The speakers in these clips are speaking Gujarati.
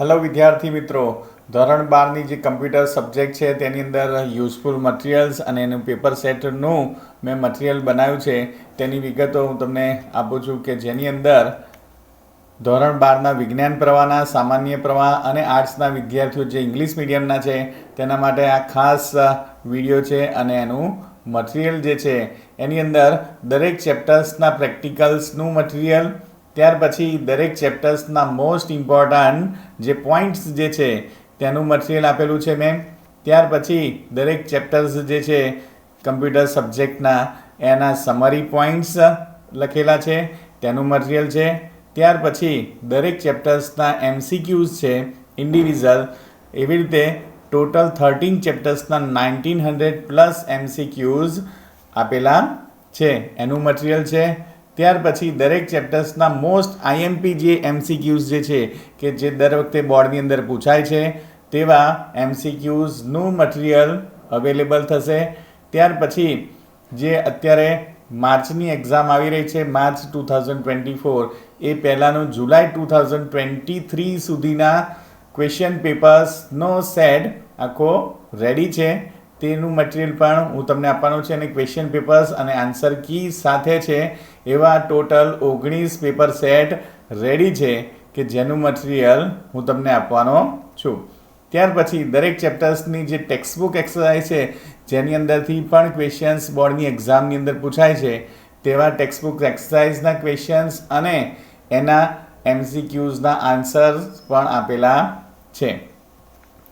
હેલો વિદ્યાર્થી મિત્રો. ધોરણ બારની જે કમ્પ્યુટર સબ્જેક્ટ છે, તેની અંદર યુઝફુલ મટીરિયલ્સ અને એનું પેપર સેટનું મેં મટીરિયલ બનાવ્યું છે. તેની વિગતો હું તમને આપું છું કે જેની અંદર ધોરણ બારના વિજ્ઞાન પ્રવાહના, સામાન્ય પ્રવાહ અને આર્ટ્સના વિદ્યાર્થીઓ જે ઇંગ્લિશ મીડિયમના છે, તેના માટે આ ખાસ વીડિયો છે અને એનું મટીરિયલ જે છે, એની અંદર દરેક ચેપ્ટર્સના પ્રેક્ટિકલ્સનું મટીરિયલ ત્યાર પછી દરેક ચેપ્ટર્સના મોસ્ટ ઇમ્પોર્ટન્ટ જે પોઈન્ટ્સ જે છે, તેનું મટીરિયલ આપેલું છે મેં. ત્યાર પછી દરેક ચેપ્ટર્સ જે છે કમ્પ્યુટર સબ્જેક્ટના એના સમરી પોઈન્ટ્સ લખેલા છે, તેનું મટીરિયલ છે. ત્યાર પછી દરેક ચેપ્ટર્સના એમસીક્યુઝ છે ઇન્ડિવિઝ્યુઅલ એવી રીતે ટોટલ થર્ટીન ચેપ્ટર્સના નાઇન્ટીન હંડ્રેડ પ્લસ એમસીક્યુઝ આપેલા છે. એનું મટીરિયલ છે. ત્યાર પછી દરેક ચેપ્ટર્સના મોસ્ટ આઈએમપી જે એમસીક્યુઝ જે છે, કે જે દર વખતે બોર્ડની અંદર પૂછાય છે, તેવા એમસીક્યુઝનું મટીરિયલ અવેલેબલ થશે. ત્યાર પછી જે અત્યારે માર્ચની એક્ઝામ આવી રહી છે, March two thousand twenty four એ પહેલાંનું July two thousand twenty three સુધીના ક્વેશ્ચન પેપર્સનો સેટ આખો રેડી છે. તેનું મટીરિયલ પણ હું તમને આપવાનું છે. અને ક્વેશ્ચન પેપર્સ અને આન્સર કી સાથે છે. એવા ટોટલ ઓગણીસ પેપર સેટ રેડી છે કે જેનું મટીરિયલ હું તમને આપવાનો છું. ત્યાર પછી દરેક ચેપ્ટર્સની જે ટેક્સ્ટબુક એક્સરસાઇઝ છે, જેની અંદરથી પણ ક્વેશ્ચન્સ બોર્ડની એક્ઝામની અંદર પૂછાય છે, તેવા ટેક્સ્ટબુક એક્સરસાઇઝના ક્વેશ્ચન્સ અને એના એમસીક્યુઝના આન્સર્સ પણ આપેલા છે.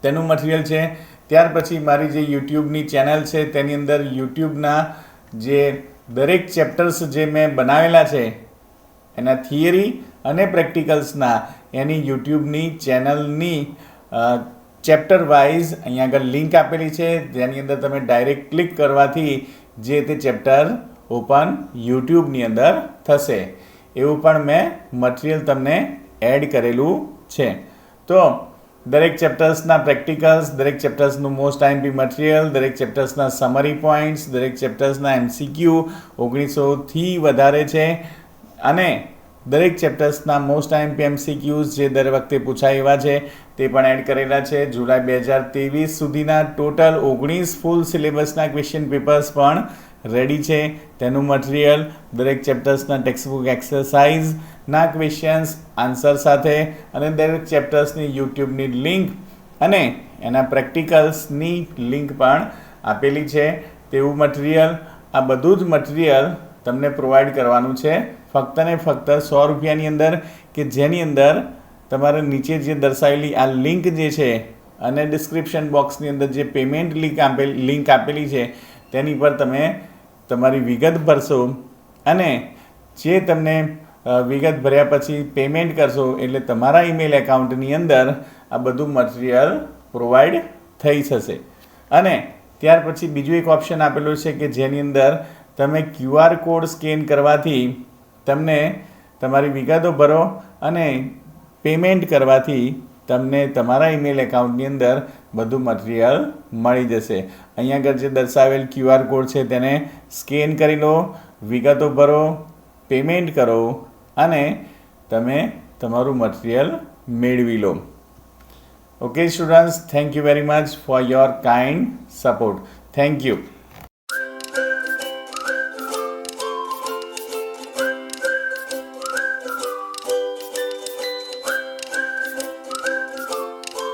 તેનું મટીરિયલ છે ત્યાર પછી મારી જે યુટ્યુબની ચેનલ છે, તેની અંદર યુટ્યુબના જે દરેક ચેપ્ટર્સ જે મેં બનાવેલા છે, એના થિયરી અને પ્રેક્ટિકલ્સના, એની યુટ્યુબની ચેનલની ચેપ્ટર વાઇઝ અહીંયા આગળ લિંક આપેલી છે, જેની અંદર તમે ડાયરેક્ટ ક્લિક કરવાથી જે તે ચેપ્ટર ઓપન યુટ્યુબની અંદર થશે. એવું પણ મેં મટીરિયલ તમને એડ કરેલું છે. તો દરેક ચેપ્ટર્સના પ્રેક્ટિકલ્સ દરેક ચેપ્ટર્સનું મોસ્ટ આઈએમપી મટીરિયલ દરેક ચેપ્ટર્સના સમરી પોઈન્ટ્સ દરેક ચેપ્ટર્સના એમસીક્યુ ઓગણીસોથી વધારે છે. અને દરેક ચેપ્ટર્સના મોસ્ટ આઈએમપી એમસીક્યુઝ જે દર વખતે પૂછાય એવા છે, તે પણ એડ કરેલા છે. જુલાઈ બે હજાર ત્રેવીસ સુધીના ટોટલ ઓગણીસ ફૂલ સિલેબસના ક્વેશ્ચન પેપર્સ પણ રેડી છે. તેનું મટીરિયલ દરેક ચેપ્ટર્સના ટેક્સ્ટબુક એક્સરસાઇઝના ક્વેશ્ચન્સ આન્સર સાથે અને દરેક ચેપ્ટર્સની યુટ્યુબની લિંક અને એના પ્રેક્ટિકલ્સની લિંક પણ આપેલી છે. તેવું મટીરિયલ આ બધું જ મટીરિયલ તમને પ્રોવાઈડ કરવાનું છે. ફક્ત ને ફક્ત સો રૂપિયાની અંદર કે જેની અંદર તમારે નીચે જે દર્શાવેલી આ લિંક જે છે અને ડિસ્ક્રિપ્શન બોક્સની અંદર જે પેમેન્ટ લિંક આપેલી લિંક આપેલી છે, તેની પર તમે તમારી વિગત ભરશો અને જે તમને વિગત ભર્યા પછી પેમેન્ટ કરશો એટલે તમારા ઈમેલ એકાઉન્ટની અંદર આ બધું મટીરિયલ પ્રોવાઈડ થઈ જશે. અને ત્યાર પછી બીજું એક ઓપ્શન આપેલું છે કે જેની અંદર તમે ક્યુઆર કોડ સ્કેન કરવાથી તમને તમારી વિગતો ભરો અને પેમેન્ટ કરવાથી તમને તમારા ઈમેલ એકાઉન્ટની અંદર બધું મટીરિયલ મળી જશે. અહીંયા આગળ જે દર્શાવેલ ક્યુઆર કોડ છે તેને સ્કેન કરી લો, વિગતો ભરો પેમેન્ટ કરો અને તમે તમારું મટીરિયલ મેળવી લો. Okay students thank you very much for your kind support thank you